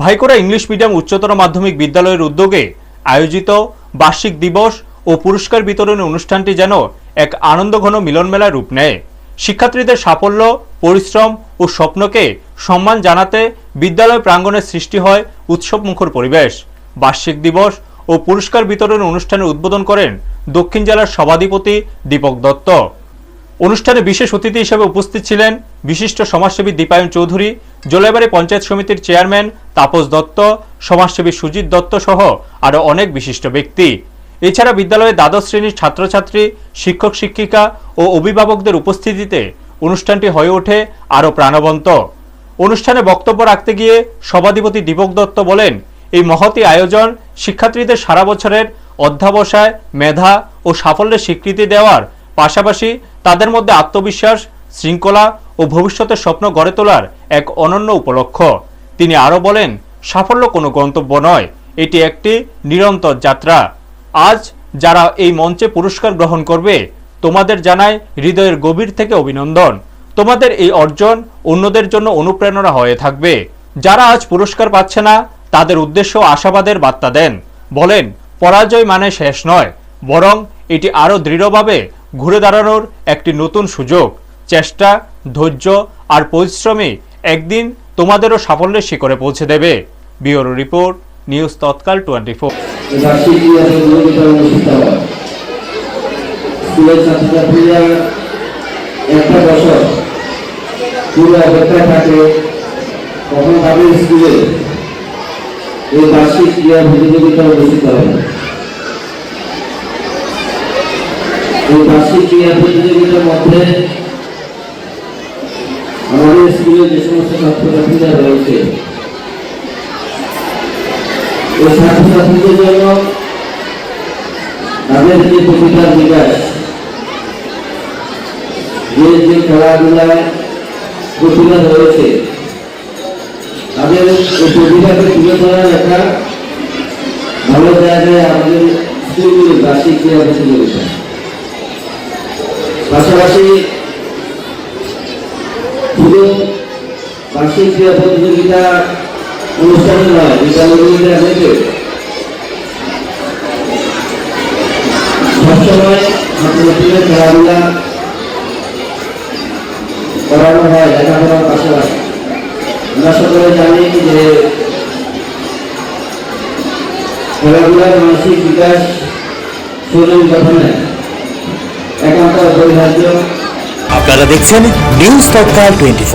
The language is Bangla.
ভাইকোড়া ইংলিশ মিডিয়াম উচ্চতর মাধ্যমিক বিদ্যালয়ের উদ্যোগে আয়োজিত বার্ষিক দিবস ও পুরস্কার বিতরণী অনুষ্ঠানটি যেন এক আনন্দঘন মিলনমেলার রূপ নেয়। শিক্ষার্থীদের সাফল্য, পরিশ্রম ও স্বপ্নকে সম্মান জানাতে বিদ্যালয় প্রাঙ্গণে সৃষ্টি হয় উৎসবমুখর পরিবেশ। বার্ষিক দিবস ও পুরস্কার বিতরণ অনুষ্ঠানে উদ্বোধন করেন দক্ষিণ জেলার সভাধিপতি দীপক দত্ত। অনুষ্ঠানে বিশেষ অতিথি হিসেবে উপস্থিত ছিলেন বিশিষ্ট সমাজসেবী দীপায়ন চৌধুরী জোলাইবাড়ি পঞ্চায়েত সমিতির চেয়ারম্যান তাপস দত্ত, সমাজসেবী সুজিত দত্ত সহ আরও অনেক বিশিষ্ট ব্যক্তি। এছাড়া বিদ্যালয়ে দ্বাদশ শ্রেণির ছাত্রছাত্রী, শিক্ষক শিক্ষিকা ও অভিভাবকদের উপস্থিতিতে অনুষ্ঠানটি হয়ে ওঠে আরও প্রাণবন্ত। অনুষ্ঠানে বক্তব্য রাখতে গিয়ে সভাধিপতি দীপক দত্ত বলেন, এই মহতি আয়োজন শিক্ষার্থীদের সারা বছরের অধ্যাবসায়, মেধা ও সাফল্যের স্বীকৃতি দেওয়ার পাশাপাশি তাদের মধ্যে আত্মবিশ্বাস, শৃঙ্খলা ও ভবিষ্যতের স্বপ্ন গড়ে তোলার এক অনন্য উপলক্ষ। তিনি আরও বলেন, সাফল্য কোনো গন্তব্য নয়, এটি একটি নিরন্তর যাত্রা। আজ যারা এই মঞ্চে পুরস্কার গ্রহণ করবে, তোমাদের জানায় হৃদয়ের গভীর থেকে অভিনন্দন। তোমাদের এই অর্জন অন্যদের জন্য অনুপ্রেরণা হয়ে থাকবে। যারা আজ পুরস্কার পাচ্ছে না, তাদের উদ্দেশ্য আশাবাদের বার্তা দেন। বলেন, পরাজয় মানে শেষ নয়, বরং এটি আরও দৃঢ়ভাবে ঘুরে দাঁড়ানোর একটি নতুন সুযোগ। চেষ্টা, ধৈর্য আর পরিশ্রমী একদিন তোমাদেরও সাফল্যের শিখরে পৌঁছে দেবে। Bureau report, news Tatkal twenty four. এই বার্ষিক প্রতিযোগিতার মধ্যে স্কুলে যে সমস্ত ছাত্রছাত্রীরা রয়েছে, এই ছাত্রছাত্রীদের জন্য তাদের যে প্রতিভার বিকাশ, যে যে খেলাধুলায় প্রতিভা রয়েছে, তাদের এই প্রতিভাকে তুলে ধরার একটা ভালো জায়গায় আমাদের স্কুলগুলি বার্ষিক ক্রীড়া প্রতিযোগিতা। পাশাপাশি বার্ষিক ক্রীড়া প্রতিযোগিতা অনুষ্ঠানে নয় বিদ্যালয়গুলিতে আমাদেরকে সবসময় হয়, লেখাপড়ার পাশাপাশি। আমরা আপনারা দেখছেন নিউজ তৎকাল টোয়েন্টি